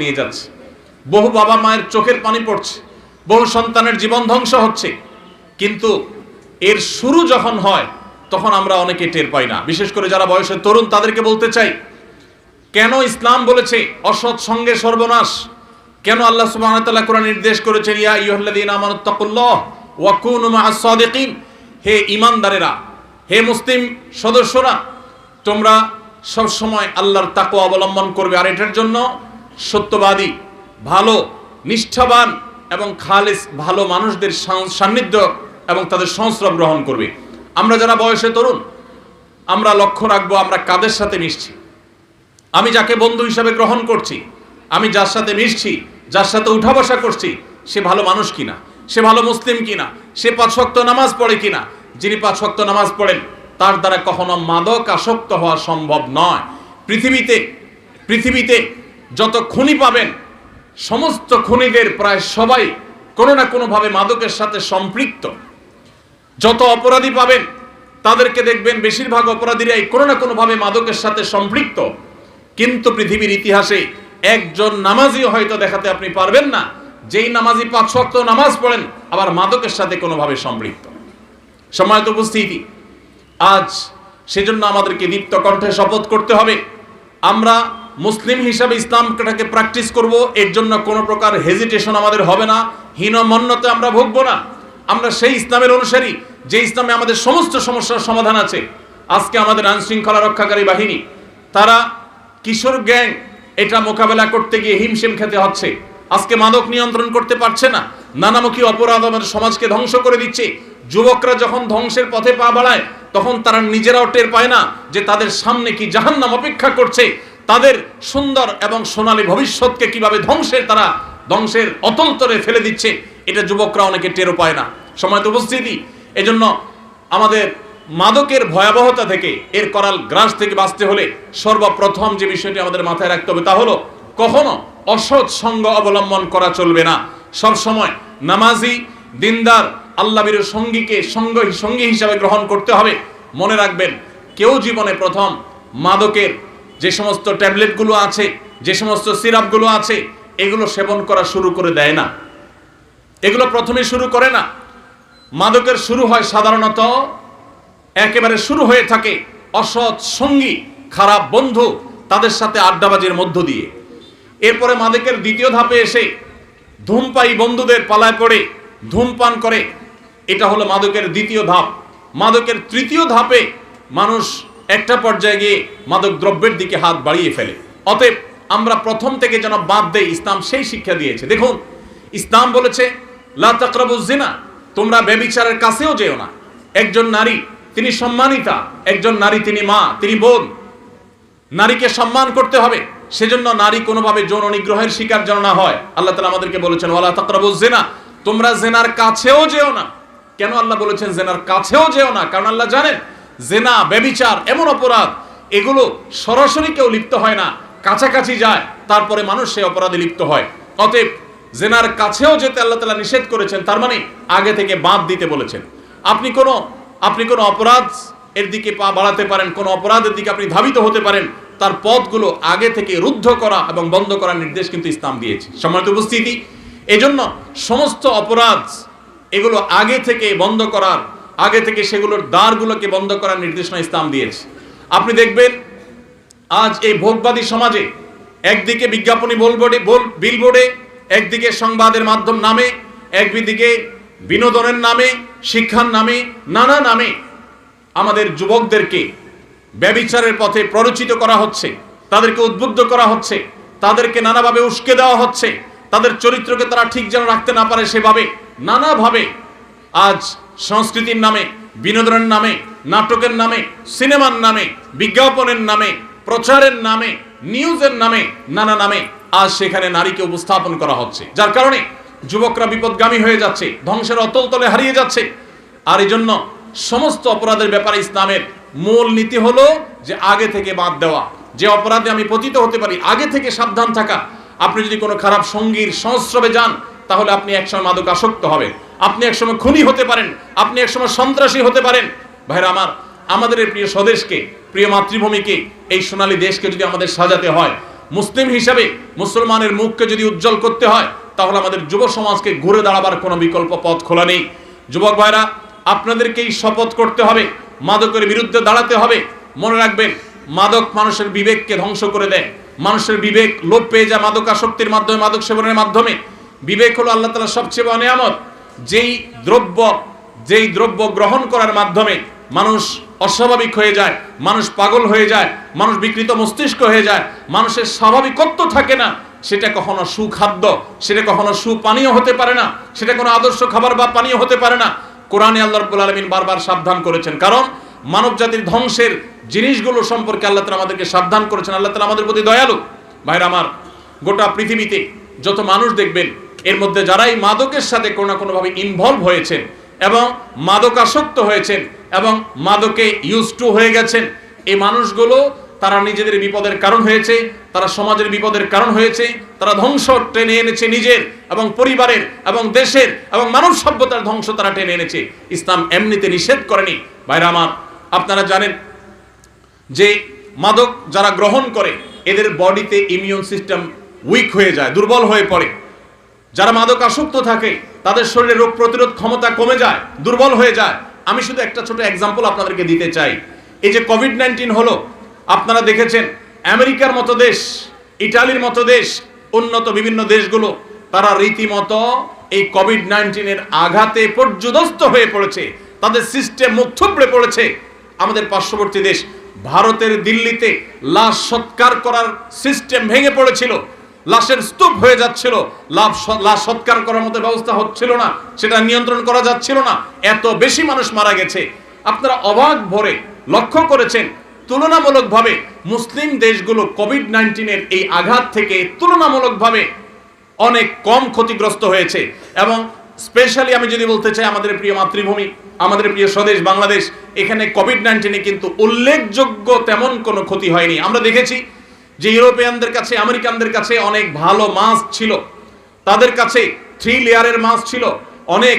নিয়ে যাচ্ছে। বহু বাবা মায়ের চোখের পানি পড়ছে, বহু সন্তানের জীবন ধ্বংস হচ্ছে। কিন্তু এর শুরু যখন হয়, তখন আমরা অনেকে টের পাই না। বিশেষ করে যারা বয়সের তরুণ, তাদেরকে বলতে চাই, কেন ইসলাম বলেছে অসৎ সঙ্গে সর্বনাশ? কেন আল্লাহ ওয়া কোরআন নির্দেশ করেছেন, ইয়া আইয়ুহাল্লাযীনা আমানুত্তাকুল্লাহ হে ঈমানদারেরা, হে মুসলিম সদস্যরা, তোমরা সব সময় আল্লাহর তাকওয়া অবলম্বন করবে। আর এটার জন্য সত্যবাদী, ভালো, নিষ্ঠাবান এবং খালেস, ভালো মানুষদের সান্নিধ্য এবং তাদের সংস্রব গ্রহণ করবে। আমরা যারা বয়সে তরুণ, আমরা লক্ষ্য রাখব আমরা কাদের সাথে মিশছি। আমি যাকে বন্ধু হিসাবে গ্রহণ করছি, আমি যার সাথে মিশছি, যার সাথে উঠা বসা করছি, সে ভালো মানুষ কিনা? সে ভালো মুসলিম কিনা? সে পাঁচ শক্ত নামাজ পড়ে কিনা? যিনি পাঁচ শক্ত নামাজ পড়েন, তার দ্বারা কখনো মাদক আসক্ত হওয়া সম্ভব নয়। পৃথিবীতে পৃথিবীতে যত খুনি পাবেন, সমস্ত খুনিদের প্রায় সবাই কোনো না কোনোভাবে মাদকের সাথে সম্পৃক্ত। যত অপরাধী পাবেন, তাদেরকে দেখবেন বেশিরভাগ অপরাধীরাই কোনো না কোনোভাবে মাদকের সাথে সম্পৃক্ত। কিন্তু পৃথিবীর ইতিহাসে একজন নামাজিও হয়তো দেখাতে আপনি পারবেন না, যেই নামাজি পাঁচ শক্ত নামাজ পড়েন, আবার মাদকের সাথে কোনোভাবে সম্পৃক্ত। সময়ত উপস্থিতি, আজ সেজন্য আমাদেরকে দীপ্ত কণ্ঠে শপথ করতে হবে। আমরা মুসলিম হিসাবে ইসলামটাকে প্র্যাকটিস করব, এর জন্য কোনো প্রকার হেজিটেশন আমাদের হবে না, হীনমন্যতে আমরা ভুগবো না। আমরা সেই ইসলামের অনুসারী, যে ইসলামে আমাদের সমস্ত সমস্যার সমাধান আছে। আজকে আমাদের আইন শৃঙ্খলা রক্ষাকারী বাহিনী, তারা কিশোর গ্যাং, এটা মোকাবেলা করতে গিয়ে হিমশিম খেতে হচ্ছে। আজকে মাদক নিয়ন্ত্রণ করতে পারছে না, নানামুখী অপরাধ আমাদের সমাজকে ধ্বংস করে দিচ্ছে। যুবকরা যখন ধ্বংসের পথে পা বাড়ায়, তখন তারা নিজেরাও টের পায় না যে তাদের সামনে কি জাহান্নাম অপেক্ষা করছে। তাদের সুন্দর এবং সোনালী ভবিষ্যৎকে কীভাবে ধ্বংসের তারা ধ্বংসের অতন্তরে ফেলে দিচ্ছে, এটা যুবকরা অনেকে টেরও পায় না। সময় তো উপস্থিতি, এজন্য আমাদের মাদকের ভয়াবহতা থেকে, এর করাল গ্রাস থেকে বাঁচতে হলে সর্বপ্রথম যে বিষয়টি আমাদের মাথায় রাখতে হবে তা হলো, কখনো অসৎ সঙ্গ অবলম্বন করা চলবে না। সব সময় নামাজি, দিনদার আল্লাহবীর সঙ্গীকে সঙ্গ, সঙ্গী হিসাবে গ্রহণ করতে হবে। মনে রাখবেন, কেউ জীবনে প্রথম মাদকের যে সমস্ত ট্যাবলেটগুলো আছে, যে সমস্ত সিরাপগুলো আছে, এগুলো সেবন করা শুরু করে দেয় না। এগুলো প্রথমে শুরু করে না। মাদকের শুরু হয় সাধারণত একেবারে শুরু হয়ে থাকে অসৎ সঙ্গী, খারাপ বন্ধু তাদের সাথে আড্ডাবাজির মধ্য দিয়ে। এরপরে মাদকের দ্বিতীয় ধাপে এসে ধূমপাই বন্ধুদের পালায় পড়ে, ধূমপান করে। এটা হলো মাদকের দ্বিতীয় ধাপ। মাদকের তৃতীয় ধাপে মানুষ একটা পর্যায়ে গিয়ে মাদক দ্রব্যের দিকে হাত বাড়িয়ে ফেলে। অতএব আমরা প্রথম থেকে যেন বাদ দেয় ইসলাম সেই শিক্ষা দিয়েছে। দেখুন, ইসলাম বলেছে, লা তোমরা ব্যভিচারের কাছেও যেও না। একজন নারী, তিনি সম্মানিতা, একজন নারী, তিনি মা, তিনি বোন। নারীকে সম্মান করতে হবে, সেজন্য নারী কোনোভাবে যৌন নিগ্রহের শিকার যেন না হয়। আল্লাহ তালা আমাদেরকে বলেছেন, ওয়ালা তাকরাবুজ জিনা, তোমরা জেনার কাছেও যেও না। কেন আল্লাহ বলেছেন, জেনার কাছেও যেও না? কারণ আল্লাহ জানেন জেনা ব্যবিচার এমন অপরাধ, এগুলো সরাসরি কেউ লিপ্ত হয় না। কাছাকাছি যায়, তারপরে মানুষ সেই অপরাধে লিপ্ত হয়। অতএব, জেনার কাছেও যেতে আল্লাহ তালা নিষেধ করেছেন, তার মানে আগে থেকে বাদ দিতে বলেছেন। আপনি কোনো আপনি কোনো অপরাধ এর দিকে পা বাড়াতে পারেন, কোনো অপরাধের দিকে আপনি ধাবিত হতে পারেন, তার পথগুলো আগে থেকে রুদ্ধ করা এবং বন্ধ করার নির্দেশ কিন্তু ইসলাম দিয়েছে। সম্মানিত উপস্থিতি, এজন্য সমস্ত অপরাধ, এগুলো আগে থেকে বন্ধ করার আগে থেকে সেগুলোর দ্বারগুলোকে বন্ধ করার নির্দেশনা ইসলাম দিয়েছে। আপনি দেখবেন, আজ এই ভোগবাদী সমাজে একদিকে বিজ্ঞাপনী বোলবোর্ডে বোল বিলবোর্ডে একদিকে সংবাদের মাধ্যম নামে, একদিকে বিনোদনের নামে, শিক্ষার নামে, নানা নামে আমাদের যুবকদেরকে ব্যবিচারের পথে প্ররোচিত করা হচ্ছে, তাদেরকে উদ্বুদ্ধ করা হচ্ছে, তাদেরকে নানাভাবে উস্কে দেওয়া হচ্ছে, তাদের চরিত্রকে তারা ঠিক যেন রাখতে না পারে সেভাবে, নানাভাবে আজ সংস্কৃতির নামে, বিনোদনের নামে, নাটকের নামে, সিনেমার নামে, বিজ্ঞাপনের নামে, প্রচারের নামে, নিউজের নামে, নানা নামে আজ সেখানে নারীকে উপস্থাপন করা হচ্ছে। যার কারণে যুবকরা বিপদগামী হয়ে যাচ্ছে, ধ্বংসের অতল তলে হারিয়ে যাচ্ছে। আর এই জন্য সমস্ত অপরাধের ব্যাপারে ইসলামের মূল নীতি হলো যে আগে থেকে বাদ দেওয়া। যে অপরাধে আমি পতিত হতে পারি, আগে থেকে সাবধান থাকা। আপনি যদি কোনো খারাপ সঙ্গীর সংস্রবে যান, তাহলে আপনি একসময় মাদক আসক্ত হবেন। আপনি একসময় খুনি হতে পারেন, আপনি একসময় সন্ত্রাসী হতে পারেন। ভাইরা আমার, আমাদের এই প্রিয় স্বদেশকে, প্রিয় মাতৃভূমিকে, এই সোনালী দেশকে যদি আমাদের সাজাতে হয়, মুসলিম হিসাবে মুসলমানের মুখকে যদি উজ্জ্বল করতে হয়, তাহলে আমাদের যুব সমাজকে ঘুরে দাঁড়াবার কোনো বিকল্প পথ খোলা নেই। যুবক ভাইরা, আপনাদেরকেই শপথ করতে হবে, মাদকের বিরুদ্ধে দাঁড়াতে হবে। মনে রাখবেন, মাদক মানুষের বিবেককে ধ্বংস করে দেয়। মানুষের বিবেক লোপ পেয়ে যায় মাদক আসক্তির মাধ্যমে, মাদক সেবনের মাধ্যমে। বিবেক হলো আল্লাহ তালা সবচেয়ে বড় নিয়ামত। যেই দ্রব্য যেই দ্রব্য গ্রহণ করার মাধ্যমে মানুষ অস্বাভাবিক হয়ে যায়, মানুষ পাগল হয়ে যায়, মানুষ বিকৃত মস্তিষ্ক হয়ে যায়, মানুষের স্বাভাবিকত্ব থাকে না, সেটা কখনো সুখাদ্য, সেটা কখনো সুপানীয় হতে পারে না, সেটা কোনো আদর্শ খাবার বা পানীয় হতে পারে না। কোরআনে আল্লাহ রব্বুল আলমিন বারবার সাবধান করেছেন। কারণ মানব জাতির ধ্বংসের জিনিসগুলো সম্পর্কে আল্লাহ তালা আমাদেরকে সাবধান করেছেন। আল্লাহ তালা আমাদের প্রতি দয়ালু। ভাইরা আমার, গোটা পৃথিবীতে যত মানুষ দেখবেন এর মধ্যে যারাই মাদকের সাথে কোনো না কোনোভাবে ইনভলভ হয়েছেন এবং মাদকাসক্ত হয়েছেন এবং মাদকে ইউজ টু হয়ে গেছেন, এই মানুষগুলো তারা নিজেদের বিপদের কারণ হয়েছে, তারা সমাজের বিপদের কারণ হয়েছে, তারা ধ্বংস টেনে এনেছে নিজের এবং পরিবারের এবং দেশের এবং মানব সভ্যতার ধ্বংস তারা টেনে এনেছে। ইসলাম এমনিতে নিষেধ করেনি। ভাইরা আমার, আপনারা জানেন যে মাদক যারা গ্রহণ করে, এদের বডিতে ইমিউন সিস্টেম উইক হয়ে যায়, দুর্বল হয়ে পড়ে। যারা মাদক আসক্ত থাকে, তাদের শরীরে রোগ প্রতিরোধ ক্ষমতা কমে যায়, দুর্বল হয়ে যায়। আমি শুধু একটা ছোট এক্সাম্পল আপনাদেরকে দিতে চাই। এই যে কোভিড নাইন্টিন হলো, আপনারা দেখেছেন, আমেরিকার মতো দেশ, ইটালির মতো দেশ, উন্নত বিভিন্ন দেশগুলো, তারা রীতিমতো এই কোভিড নাইন্টিনের আঘাতে পর্যদস্ত হয়ে পড়েছে। তাদের সিস্টেম মুখ থুবড়ে পড়েছে। আমাদের পার্শ্ববর্তী দেশ, ভারতের দিল্লিতে লাশ সৎকার করার সিস্টেম ভেঙে পড়েছিল। লাশের স্তূপ হয়ে যাচ্ছিল। লাভ লাশ সৎকার করার মতো ব্যবস্থা হচ্ছিল না, সেটা নিয়ন্ত্রণ করা যাচ্ছিল না। এত বেশি মানুষ মারা গেছে। আপনারা অবাক ভরে লক্ষ্য করেছেন, তুলনামূলকভাবে মুসলিম দেশগুলো কোভিড নাইন্টিনের এই আঘাত থেকে তুলনামূলকভাবে অনেক কম ক্ষতিগ্রস্ত হয়েছে। এবং স্পেশালি আমি যদি বলতে চাই, আমাদের প্রিয় মাতৃভূমি, আমাদের প্রিয় স্বদেশ বাংলাদেশ, এখানে কোভিড নাইন্টিনে কিন্তু উল্লেখযোগ্য তেমন কোনো ক্ষতি হয়নি। আমরা দেখেছি যে ইউরোপিয়ানদের কাছে, আমেরিকানদের কাছে অনেক ভালো মাস্ক ছিল। তাদের কাছে থ্রি লেয়ারের মাস্ক ছিল, অনেক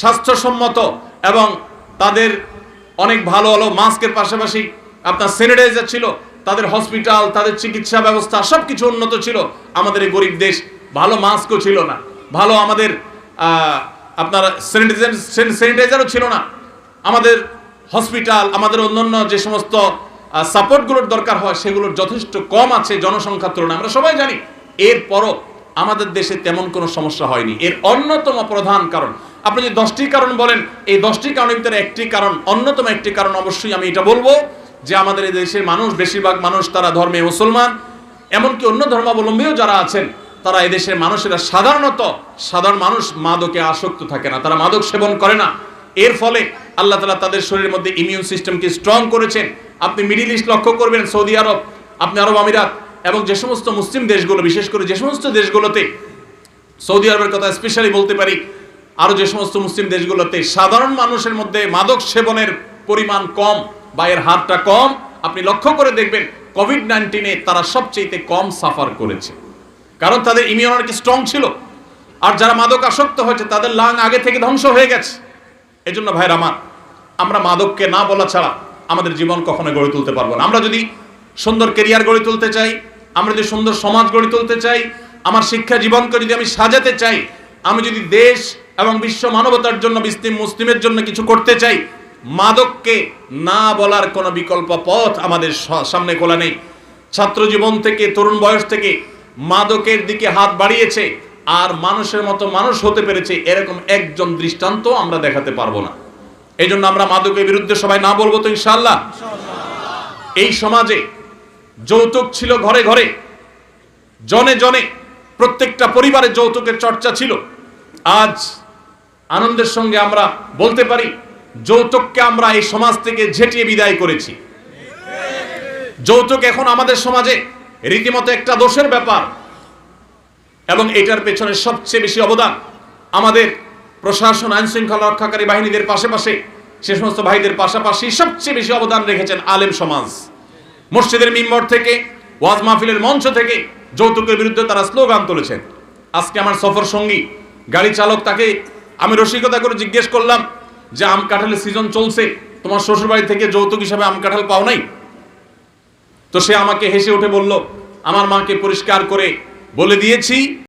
স্বাস্থ্যসম্মত এবং তাদের অনেক ভালো ভালো মাস্কের পাশাপাশি আপনার স্যানিটাইজার ছিল, তাদের হসপিটাল, তাদের চিকিৎসা ব্যবস্থা সব কিছু উন্নত ছিল। আমাদের এই গরিব দেশ ভালো মাস্কও ছিল না, ভালো আমাদের আপনার স্যানিটাইজার, স্যানিটাইজারও ছিল না। আমাদের হসপিটাল, আমাদের অন্যান্য যে সমস্ত সাপোর্টগুলোর দরকার হয়, সেগুলোর যথেষ্ট কম আছে জনসংখ্যার তুলনায়। আমরা সবাই জানি, এরপরও আমাদের দেশে তেমন কোনো সমস্যা হয়নি। এর অন্যতম প্রধান কারণ, আপনি যদি দশটি কারণ বলেন, এই দশটি কারণের ভিতরে একটি কারণ, অন্যতম একটি কারণ অবশ্যই আমি এটা বলব যে আমাদের এই দেশের মানুষ, বেশিরভাগ মানুষ তারা ধর্মে মুসলমান, এমনকি অন্য ধর্মাবলম্বীও যারা আছেন, তারা এদেশের মানুষেরা সাধারণত সাধারণ মানুষ মাদকে আসক্ত থাকে না, তারা মাদক সেবন করে না। এর ফলে আল্লাহ তালা তাদের শরীরের মধ্যে ইমিউন সিস্টেমকে স্ট্রং করেছেন আপনি মিডিল ইস্ট লক্ষ্য করবেন, সৌদি আরব, আপনি আরব আমিরাত এবং যে সমস্ত মুসলিম দেশগুলো, বিশেষ করে যে সমস্ত দেশগুলোতে, সৌদি আরবের কথা স্পেশালি বলতে পারি, আরও যে সমস্ত মুসলিম দেশগুলোতে সাধারণ মানুষের মধ্যে মাদক সেবনের পরিমাণ কম বা এর হারটা কম, আপনি লক্ষ্য করে দেখবেন কোভিড নাইন্টিনে তারা সবচেয়ে কম সাফার করেছে। কারণ তাদের ইমিউনিটি স্ট্রং ছিল। আর যারা মাদক আসক্ত হয়েছে, তাদের লাং আগে থেকে ধ্বংস হয়ে গেছে। এজন্য ভাইর আমার, আমরা মাদককে না বলা ছাড়া আমাদের জীবন কখনো গড়ে তুলতে পারব না। আমরা যদি সুন্দর কেরিয়ার গড়ে তুলতে চাই, আমরা যদি সুন্দর সমাজ গড়ে তুলতে চাই, আমার শিক্ষা জীবনকে যদি আমি সাজাতে চাই, আমি যদি দেশ এবং বিশ্ব মানবতার জন্য, মুসলিম মুসলিমের জন্য কিছু করতে চাই, মাদককে না বলার কোনো বিকল্প পথ আমাদের সামনে খোলা নেই। ছাত্র জীবন থেকে, তরুণ বয়স থেকে মাদকের দিকে হাত বাড়িয়েছে, আর মানুষের মতো মানুষ হতে পেরেছে, এরকম একজন দৃষ্টান্ত আমরা দেখাতে পারব না। এই জন্য আমরা মাদকের বিরুদ্ধে সবাই না বলব তো ইনশাল্লাহ এই সমাজে যৌতুক ছিল ঘরে ঘরে, জনে জনে প্রত্যেকটা পরিবারে যৌতুকের চর্চা ছিল। আজ আনন্দের সঙ্গে আমরা বলতে পারি, যৌতুককে আমরা এই সমাজ থেকে ঝেঁটিয়ে বিদায় করেছি। যৌতুক এখন আমাদের সমাজে রীতিমতো একটা দোষের ব্যাপার এবং এটার পেছনে সবচেয়ে বেশি অবদান আমাদের প্রশাসন আইন শৃঙ্খলা রক্ষাকারী বাহিনীদের পাশাপাশি সে সমস্ত ভাইদের পাশাপাশি সবচেয়ে বেশি অবদান রেখেছেন আলেম সমাজ। মসজিদের মিম্বর থেকে, ওয়াজ মাহফিলের মঞ্চ থেকে যৌতুকের বিরুদ্ধে তারা স্লোগান তুলেছেন। আজকে আমার সফর সঙ্গী, গাড়ি চালক, তাকে আমি রসিকতা করে জিজ্ঞেস করলাম যে আম কাঁঠালের সিজন চলছে, তোমার শ্বশুরবাড়ি থেকে যৌতুক হিসাবে আম কাঁঠাল পাও নাই? তো সে আমাকে হেসে উঠে বলল, আমার মাকে পরিষ্কার করে বলে দিয়েছি